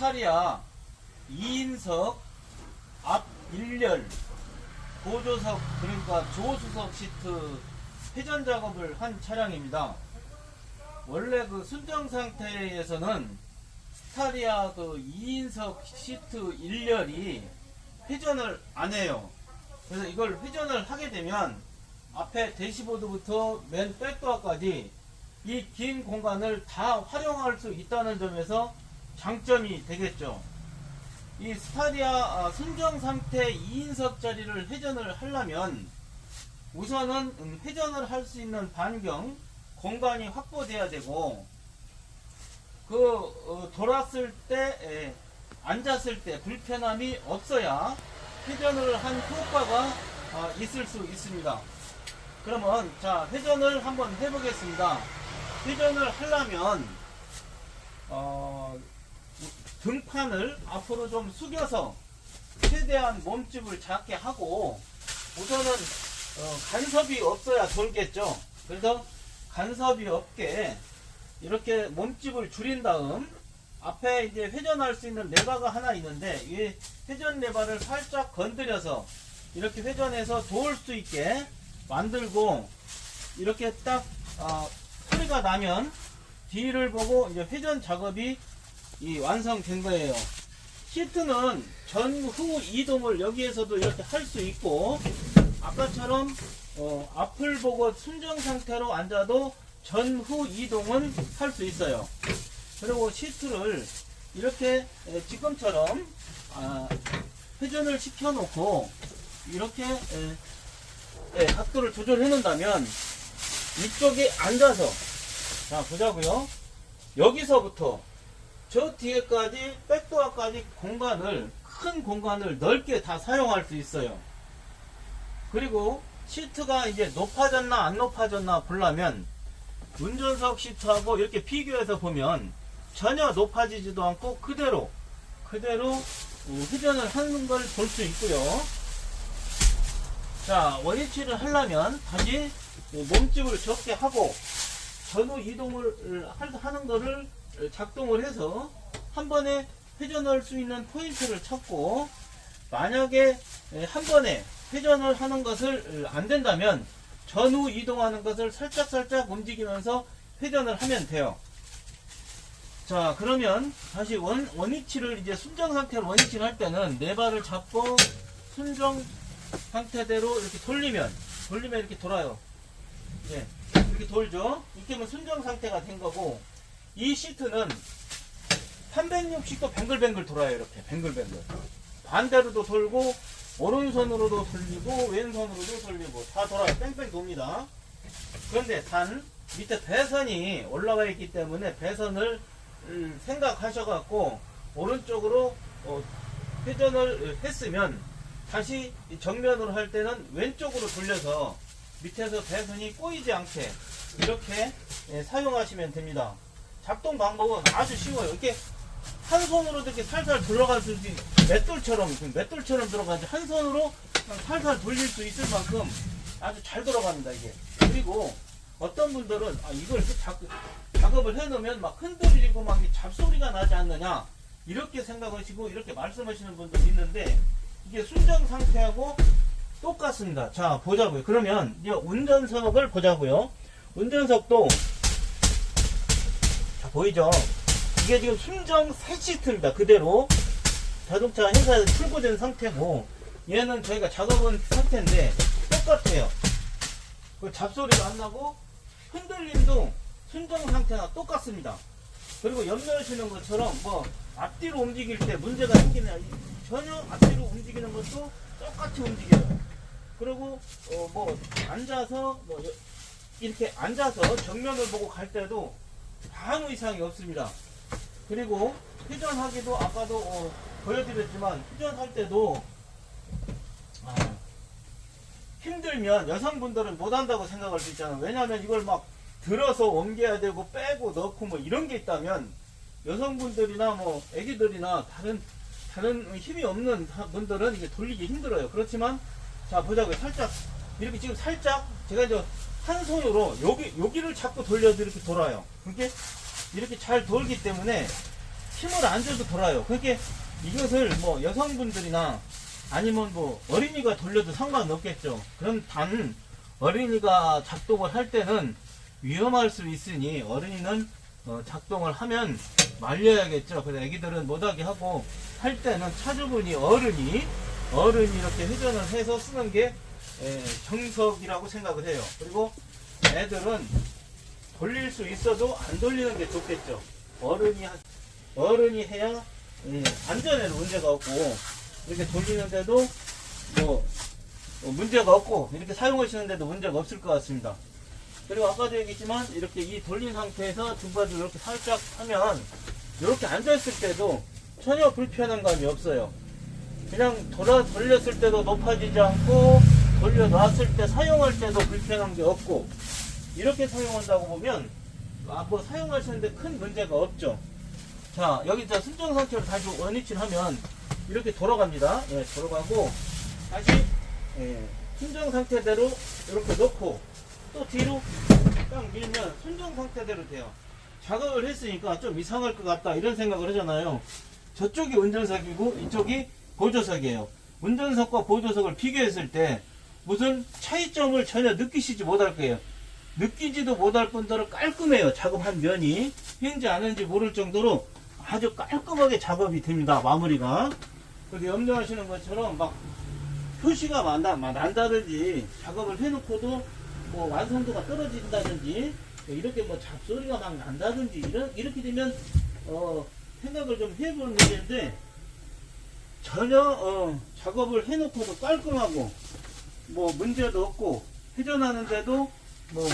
스타리아 2인석 앞 1열 보조석 그러니까 조수석 시트 회전 작업을 한 차량입니다. 원래 그 순정 상태에서는 스타리아 그 2인석 시트 1열이 회전을 안 해요. 그래서 이걸 회전을 하게 되면 앞에 대시보드부터 맨 백도어까지 이 긴 공간을 다 활용할 수 있다는 점에서 장점이 되겠죠. 이 스타리아 아, 순정 상태 2인석짜리를 회전을 하려면 우선은 음, 회전을 할 수 있는 반경 공간이 확보돼야 되고 그 어, 돌았을 때 에, 앉았을 때 불편함이 없어야 회전을 한 효과가 아, 있을 수 있습니다. 그러면 자 회전을 한번 해보겠습니다. 회전을 하려면 어, 등판을 앞으로 좀 숙여서 최대한 몸집을 작게 하고 우선은 어, 간섭이 없어야 돌겠죠. 그래서 간섭이 없게 이렇게 몸집을 줄인 다음 앞에 이제 회전할 수 있는 레바가 하나 있는데 이 회전 레바를 살짝 건드려서 이렇게 회전해서 도울 수 있게 만들고 이렇게 딱 어, 소리가 나면 뒤를 보고 이제 회전 작업이 이 완성된 거예요. 시트는 전후 이동을 여기에서도 이렇게 할 수 있고 아까처럼 어, 앞을 보고 순정 상태로 앉아도 전후 이동은 할 수 있어요. 그리고 시트를 이렇게 에, 지금처럼 아, 회전을 시켜놓고 이렇게 에, 에, 각도를 조절해 놓는다면 이쪽에 앉아서 자 보자고요. 여기서부터 저 뒤에까지 백도어까지 공간을 큰 공간을 넓게 다 사용할 수 있어요. 그리고 시트가 이제 높아졌나 안 높아졌나 보려면 운전석 시트하고 이렇게 비교해서 보면 전혀 높아지지도 않고 그대로 그대로 어, 회전을 하는 걸 볼 수 있고요. 자 원위치를 하려면 다시 몸집을 적게 하고 전후 이동을 할- 하는 거를 작동을 해서 한 번에 회전할 수 있는 포인트를 찾고 만약에 한 번에 회전을 하는 것을 안 된다면 전후 이동하는 것을 살짝살짝 움직이면서 회전을 하면 돼요. 자 그러면 다시 원, 원위치를 이제 순정 상태로 원위치를 할 때는 네 발을 잡고 순정 상태대로 이렇게 돌리면 돌리면 이렇게 돌아요. 예, 이렇게 돌죠. 이렇게 하면 순정 상태가 된 거고 이 시트는 360도 뱅글뱅글 돌아요. 이렇게 뱅글뱅글. 반대로도 돌고 오른손으로도 돌리고 왼손으로도 돌리고 다 돌아요. 뺑뺑 돕니다. 그런데 단 밑에 배선이 올라가 있기 때문에 배선을 음, 생각하셔갖고 오른쪽으로 어, 회전을 했으면 다시 이 정면으로 할 때는 왼쪽으로 돌려서 밑에서 배선이 꼬이지 않게 이렇게 예, 사용하시면 됩니다. 작동 방법은 아주 쉬워요. 이렇게 한 손으로 이렇게 살살 있지 맷돌처럼 그 맷돌처럼 들어가지 한 손으로 살살 돌릴 수 있을 만큼 아주 잘 돌아갑니다 이게. 그리고 어떤 분들은 아 이걸 작, 작업을 해놓으면 막 흔들리고 막 잡소리가 나지 않느냐 이렇게 생각하시고 이렇게 말씀하시는 분들 있는데 이게 순정 상태하고 똑같습니다. 자 보자고요. 그러면 이제 운전석을 보자고요. 운전석도 자 보이죠? 이게 지금 순정 새 시트입니다. 그대로 자동차 회사에서 출고된 상태고 얘는 저희가 작업한 상태인데 똑같아요. 그 잡소리도 안 나고 흔들림도 순정 상태나 똑같습니다. 그리고 염려하시는 것처럼 뭐 앞뒤로 움직일 때 문제가 생기냐 전혀 앞뒤로 움직이는 것도 똑같이 움직여요. 그리고 어 뭐 앉아서 뭐 여- 이렇게 앉아서 정면을 보고 갈 때도 아무 이상이 없습니다. 그리고 회전하기도 아까도 어, 보여드렸지만 회전할 때도 아, 힘들면 여성분들은 못한다고 생각할 수 있잖아요. 왜냐하면 이걸 막 들어서 옮겨야 되고 빼고 넣고 뭐 이런 게 있다면 여성분들이나 뭐 애기들이나 다른 다른 힘이 없는 다- 분들은 이게 돌리기 힘들어요. 그렇지만 자 보자고요. 살짝 이렇게 지금 살짝 제가 이제 한 손으로 여기 여기를 잡고 돌려도 이렇게 돌아요. 이렇게 이렇게 잘 돌기 때문에 힘을 안 줘도 돌아요. 그렇게 이것을 뭐 여성분들이나 아니면 뭐 어린이가 돌려도 상관없겠죠. 그럼 단 어린이가 작동을 할 때는 위험할 수 있으니 어린이는 어, 작동을 하면 말려야겠죠. 그래서 애기들은 못하게 하고 할 때는 차주분이 어른이 어른이 이렇게 회전을 해서 쓰는 게 에, 정석이라고 생각을 해요. 그리고 애들은 돌릴 수 있어도 안 돌리는 게 좋겠죠. 어른이 하- 어른이 해야 음, 안전에는 문제가 없고 이렇게 돌리는데도 뭐 어, 문제가 없고 이렇게 사용하시는데도 문제가 없을 것 같습니다. 그리고 아까도 얘기했지만 이렇게 이 돌린 상태에서 등받이를 이렇게 살짝 하면 이렇게 앉아있을 때도 전혀 불편한 감이 없어요. 그냥 돌아 돌렸을 때도 높아지지 않고 돌려 놨을 때 사용할 때도 불편한 게 없고 이렇게 사용한다고 보면 아, 뭐 사용하시는데 큰 문제가 없죠. 자 여기 자 순정 상태로 다시 원위치를 하면 이렇게 돌아갑니다. 예, 돌아가고 다시 예, 순정 상태대로 이렇게 놓고 또 뒤로 딱 밀면 순정 상태대로 돼요. 작업을 했으니까 좀 이상할 것 같다 이런 생각을 하잖아요. 저쪽이 운전석이고 이쪽이 보조석이에요. 운전석과 보조석을 비교했을 때 무슨 차이점을 전혀 느끼시지 못할 거예요. 느끼지도 못할 뿐더러 깔끔해요. 작업한 면이 했는지 안 했는지 모를 정도로 아주 깔끔하게 작업이 됩니다. 마무리가. 그래서 염려하시는 것처럼 막 표시가 만다, 막 난다든지 작업을 해놓고도 뭐 완성도가 떨어진다든지 이렇게 뭐 잡소리가 막 난다든지 이런 이렇게 되면 어 생각을 좀 해보는 문제인데 전혀 어 작업을 해놓고도 깔끔하고 뭐 문제도 없고 회전하는데도 뭐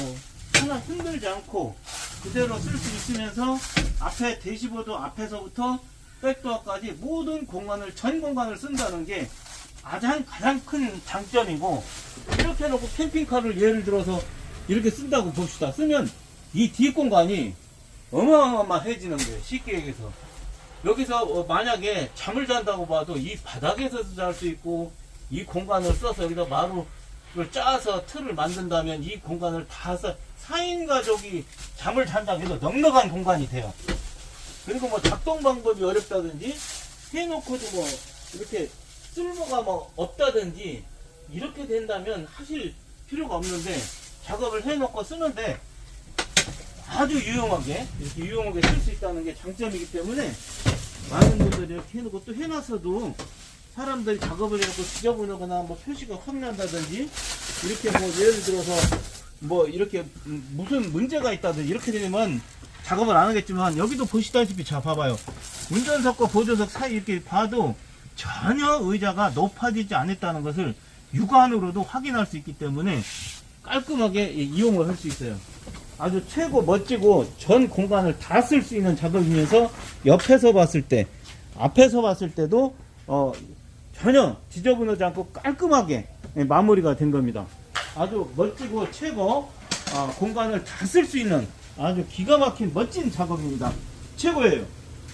하나 흔들지 않고 그대로 쓸 수 있으면서 앞에 대시보드 앞에서부터 백도어까지 모든 공간을 전 공간을 쓴다는 게 가장 가장 큰 장점이고 이렇게 해놓고 캠핑카를 예를 들어서 이렇게 쓴다고 봅시다. 쓰면 이 뒷 공간이 어마어마해지는 거예요 쉽게 얘기해서. 여기서 어, 만약에 잠을 잔다고 봐도 이 바닥에서도 잘 수 있고 이 공간을 써서 여기다 마루를 짜서 틀을 만든다면 이 공간을 다 써, 4인 가족이 잠을 잔다고 해도 넉넉한 공간이 돼요. 그리고 뭐 작동 방법이 어렵다든지 해놓고도 뭐 이렇게 쓸모가 뭐 없다든지 이렇게 된다면 하실 필요가 없는데 작업을 해놓고 쓰는데 아주 유용하게 이렇게 유용하게 쓸 수 있다는 게 장점이기 때문에 많은 분들이 이렇게 해놓고 또 해놨어도 사람들이 작업을 해놓고 지저분하거나 뭐 표시가 확 난다든지 이렇게 뭐 예를 들어서 뭐 이렇게 음, 무슨 문제가 있다든지 이렇게 되면 작업을 안 하겠지만 여기도 보시다시피 자 봐봐요 운전석과 보조석 사이 이렇게 봐도 전혀 의자가 높아지지 않았다는 것을 육안으로도 확인할 수 있기 때문에 깔끔하게 이- 이용을 할 수 있어요. 아주 최고 멋지고 전 공간을 다 쓸 수 있는 작업이면서 옆에서 봤을 때, 앞에서 봤을 때도 어, 전혀 지저분하지 않고 깔끔하게 예, 마무리가 된 겁니다. 아주 멋지고 최고 어, 공간을 다 쓸 수 있는 아주 기가 막힌 멋진 작업입니다. 최고예요.